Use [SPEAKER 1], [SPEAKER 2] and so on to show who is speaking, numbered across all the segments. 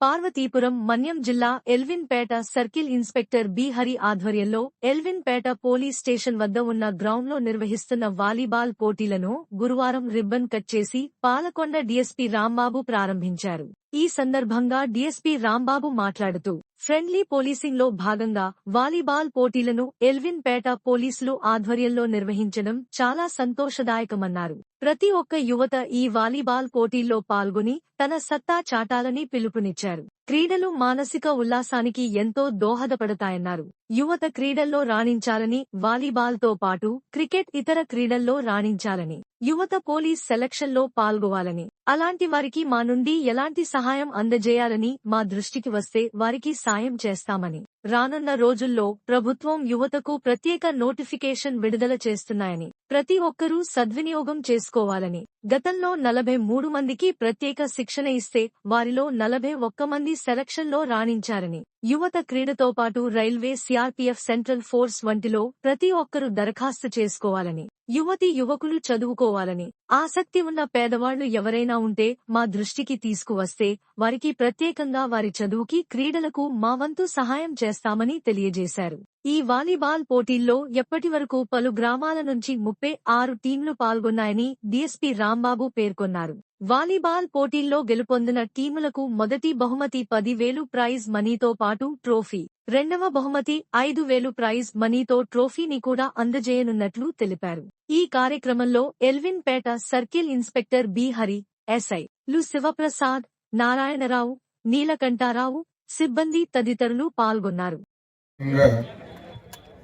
[SPEAKER 1] పార్వతీపురం మన్యం జిల్లా Elwinpeta circle inspector B Hari ఆధ్వర్యంలో Elwinpeta police station వద్ద ఉన్న గ్రౌండ్లో నిర్వహిస్తున్న వాలీబాల్ పోటీలను గురువారం రిబ్బన్ కట్ చేసి పాలకొండ డీఎస్పీ రాంబాబు ప్రారంభించారు. ఈ సందర్భంగా డీఎస్పీ రాంబాబు మాట్లాడుతూ ఫ్రెండ్లీ పోలీసింగ్లో భాగంగా వాలీబాల్ పోటీలను ఎల్విన్ పేట పోలీసులు ఆధ్వర్యంలో నిర్వహించడం చాలా సంతోషదాయకమన్నారు. ప్రతి ఒక్క యువత ఈ వాలీబాల్ పోటీల్లో పాల్గొని తన సత్తా చాటాలని పిలుపునిచ్చారు. క్రీడలు మానసిక ఉల్లాసానికి ఎంతో దోహదపడతాయన్నారు. యువత క్రీడల్లో రాణించాలని వాలీబాల్తో పాటు క్రికెట్ ఇతర క్రీడల్లో రాణించాలని యువత పోలీస్ సెలక్షన్లో పాల్గొవాలని అలాంటి వారికి మా నుండి ఎలాంటి సహాయం అందజేయాలని మా దృష్టికి వస్తే వారికి సాయం చేస్తామని రానున్న రోజుల్లో ప్రభుత్వం యువతకు ప్రత్యేక నోటిఫికేషన్ విడుదల చేస్తున్నాయని ప్రతి ఒక్కరూ సద్వినియోగం చేసుకోవాలని. గతంలో నలభై మూడు మందికి ప్రత్యేక శిక్షణ ఇస్తే వారిలో నలభై ఒక్క మంది సెలక్షన్లో రాణించారని యువత క్రీడతో పాటు రైల్వే సిఆర్పీఎఫ్ సెంట్రల్ ఫోర్స్ వంటిలో ప్రతి ఒక్కరూ దరఖాస్తు చేసుకోవాలని. యువతి యువకులు చదువుకోవాలని. ఆసక్తి ఉన్న పేదవాళ్ళు ఎవరైనా ఉంటే మా దృష్టికి తీసుకువస్తే వారికి ప్రత్యేకంగా వారి చదువుకి క్రీడలకు మా వంతు సహాయం చేస్తామని తెలియజేశారు. ఈ వాలీబాల్ పోటీల్లో ఎప్పటివరకు పలు గ్రామాల నుంచి ముప్పై ఆరు టీంలు పాల్గొన్నాయని డీఎస్పీ రాంబాబు పేర్కొన్నారు. వాలీబాల్ పోటీల్లో గెలుపొందిన టీములకు మొదటి బహుమతి పదివేలు ప్రైజ్ మనీతో పాటు ట్రోఫీ. రెండవ బహుమతి ఐదు వేలు ప్రైజ్ మనీతో ట్రోఫీని కూడా అందజేయనున్నట్లు తెలిపారు. ఈ కార్యక్రమంలో Elwinpeta circle inspector B Hari SI లు శివప్రసాద్ నారాయణరావు నీలకంఠారావు సిబ్బంది తదితరులు పాల్గొన్నారు.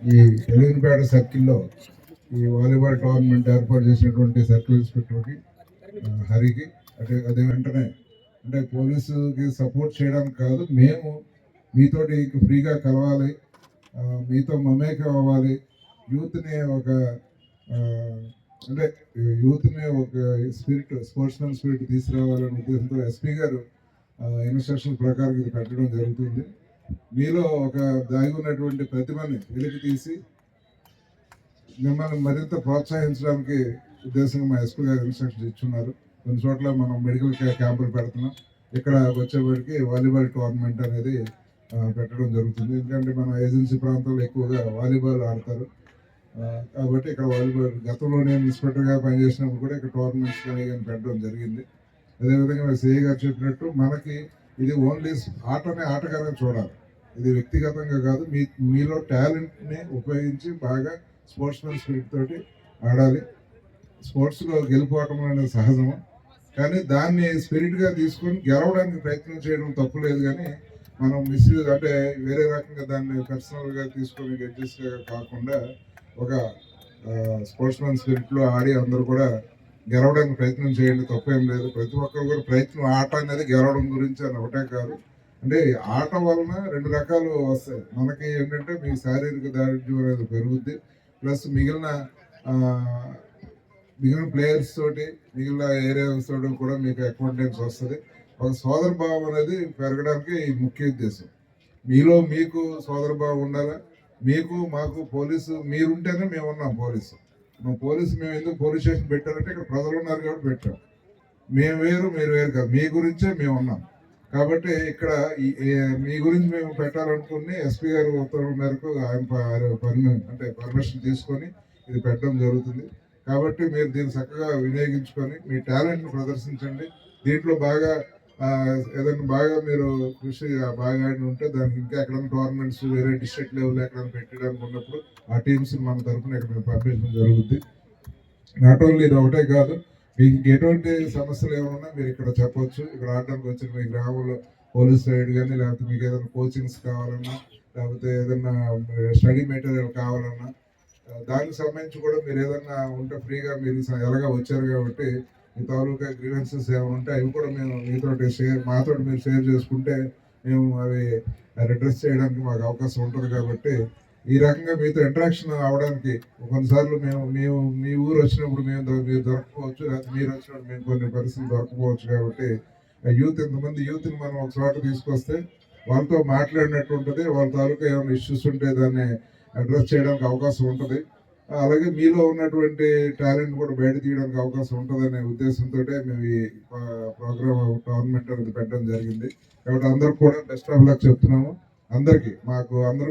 [SPEAKER 2] ఈ ఎల్విన్పేట సర్కిల్లో ఈ వాలీబాల్ టోర్నమెంట్ ఏర్పాటు చేసినటువంటి సర్కిల్ ఇన్స్పెక్టర్కి హరికి అంటే అదే వెంటనే అంటే పోలీసుకి సపోర్ట్ చేయడానికి కాదు మేము మీతోటి ఫ్రీగా కలవాలి. మీతో మమేకం అవ్వాలి. యూత్ని ఒక అంటే యూత్ని ఒక స్పిరిట్ స్పోర్ట్స్మెన్ స్పిరిట్ తీసుకురావాలనే ఉద్దేశంతో ఎస్పీ గారు ఇన్స్ట్రక్షన్ ప్రకారం ఇది పెట్టడం జరుగుతుంది. మీలో ఒక దాగి ఉన్నటువంటి ప్రతిభని వెలికి తీసి మిమ్మల్ని మరింత ప్రోత్సహించడానికి ఉద్దేశంగా మా ఎస్పీ గారు ఇన్స్ట్రక్షన్స్ ఇచ్చున్నారు. కొన్ని చోట్ల మనం మెడికల్ క్యాంపులు పెడుతున్నాం. ఇక్కడ వచ్చేవాడికి వాలీబాల్ టోర్నమెంట్ అనేది పెట్టడం జరుగుతుంది. ఎందుకంటే మన ఏజెన్సీ ప్రాంతంలో ఎక్కువగా వాలీబాల్ ఆడతారు. కాబట్టి ఇక్కడ వాలీబాల్ గతంలో నేను ఇన్స్పెక్టర్గా పనిచేసినప్పుడు కూడా ఇక్కడ టోర్నమెంట్స్ కానీ కానీ పెట్టడం జరిగింది. అదేవిధంగా మా గారు చెప్పినట్టు మనకి ఇది ఓన్లీ ఆటనే ఆటగానే చూడాలి. ఇది వ్యక్తిగతంగా కాదు మీ మీలో టాలెంట్ని ఉపయోగించి బాగా స్పోర్ట్స్మెన్ స్పిరిట్ తోటి ఆడాలి. స్పోర్ట్స్లో గెలుపోవటం అనేది సహజము. కానీ దాన్ని స్పిరిట్గా తీసుకొని గెలవడానికి ప్రయత్నం చేయడం తప్పు లేదు కానీ మనం మిస్యూజ్ అంటే వేరే రకంగా దాన్ని పర్సనల్గా తీసుకొని గెడ్జెస్గా కాకుండా ఒక స్పోర్ట్స్ మ్యాన్ స్పిరిట్లో ఆడి అందరూ కూడా గెలవడానికి ప్రయత్నం చేయండి. తప్పేం లేదు. ప్రతి ఒక్కరు కూడా ప్రయత్నం ఆట అనేది గెలవడం గురించి అని ఒకటే కాదు. అంటే ఆట వలన రెండు రకాలు వస్తాయి. మనకి ఏంటంటే మీ శారీరక దారిద్ర్యం అనేది పెరుగుద్ది. ప్లస్ మిగిలిన మిగిలిన ప్లేయర్స్ తోటి మిగిలిన ఏరియాస్ తోటి కూడా మీకు అకౌంటెన్స్ వస్తుంది. ఒక సోదర భావం అనేది పెరగడానికి ఈ ముఖ్య ఉద్దేశం. మీలో మీకు సోదర భావం ఉండాలా? మీకు మాకు పోలీసు మీరుంటేనే మేము ఉన్నాం పోలీసు. మా పోలీసు మేము ఎందుకు పోలీస్ స్టేషన్ పెట్టారంటే ఇక్కడ ప్రజలు ఉన్నారు కాబట్టి పెట్టాం. మేము వేరు మీరు వేరు కాదు. మీ గురించే మేము ఉన్నాం కాబట్టి ఇక్కడ ఈ- మీ గురించి మేము పెట్టాలనుకుని ఎస్పీ గారి ఉత్తర్వుల మేరకు ఆయన పర్మి- అంటే పర్మిషన్ తీసుకొని ఇది పెట్టడం జరుగుతుంది. కాబట్టి మీరు దీన్ని చక్కగా వినియోగించుకొని మీ టాలెంట్ను ప్రదర్శించండి. దీంట్లో బాగా ఏదైనా బాగా మీరు కృషి బాగా ఆడి ఉంటే దానికి ఇంకా ఎక్కడైనా టోర్నమెంట్స్ వేరే డిస్ట్రిక్ట్ లెవెల్ ఎక్కడైనా పెట్టడానికి ఉన్నప్పుడు ఆ టీమ్స్ మన తరఫున ఇక్కడ పంపించడం జరుగుతుంది నాట్ ఓన్లీ ఇది ఒకటే కాదు మీకు ఎటువంటి సమస్యలు ఏమైనా మీరు ఇక్కడ చెప్పొచ్చు. ఇక్కడ ఆడడానికి వచ్చిన మీ గ్రామంలో పోలీస్ సైడ్ కానీ లేకపోతే మీకు ఏదైనా కోచింగ్స్ కావాలన్నా లేకపోతే ఏదైనా స్టడీ మెటీరియల్ కావాలన్నా దానికి సంబంధించి కూడా మీరు ఏదైనా ఉంటే ఫ్రీగా మీరు ఎలాగా వచ్చారు కాబట్టి మీ తాలూకా గ్రీవెన్సెస్ ఏమైనా ఉంటే అవి కూడా మేము మీతోటి షేర్ మాతో మీరు షేర్ చేసుకుంటే మేము అవి రిడ్రెస్ చేయడానికి మాకు అవకాశం ఉంటుంది కాబట్టి ఈ రకంగా మీతో ఇంటరాక్షన్ అవడానికి కొన్నిసార్లు మేము మేము మీ ఊరు వచ్చినప్పుడు మేము మీరు దొరకపోవచ్చు లేకపోతే మీరు వచ్చినప్పుడు మేము కొన్ని పరిస్థితులు దొరకపోవచ్చు కాబట్టి యూత్ ఇంతమంది యూత్ని మనం ఒక చోట తీసుకొస్తే వాళ్ళతో మాట్లాడినట్టు ఉంటుంది వాళ్ళ తాలూకా ఏమైనా ఇష్యూస్ ఉంటే దాన్ని అడ్రస్ చేయడానికి అవకాశం ఉంటుంది. అలాగే మీలో ఉన్నటువంటి టాలెంట్ కూడా బయట తీయడానికి అవకాశం ఉంటుందనే ఉద్దేశంతో మేము ఈ ప్రోగ్రామ్ టోర్నమెంట్ అనేది పెట్టడం జరిగింది. కాబట్టి అందరికి కూడా బెస్ట్ ఆఫ్ లక్ చెప్తున్నాము. అందరికీ మాకు అందరూ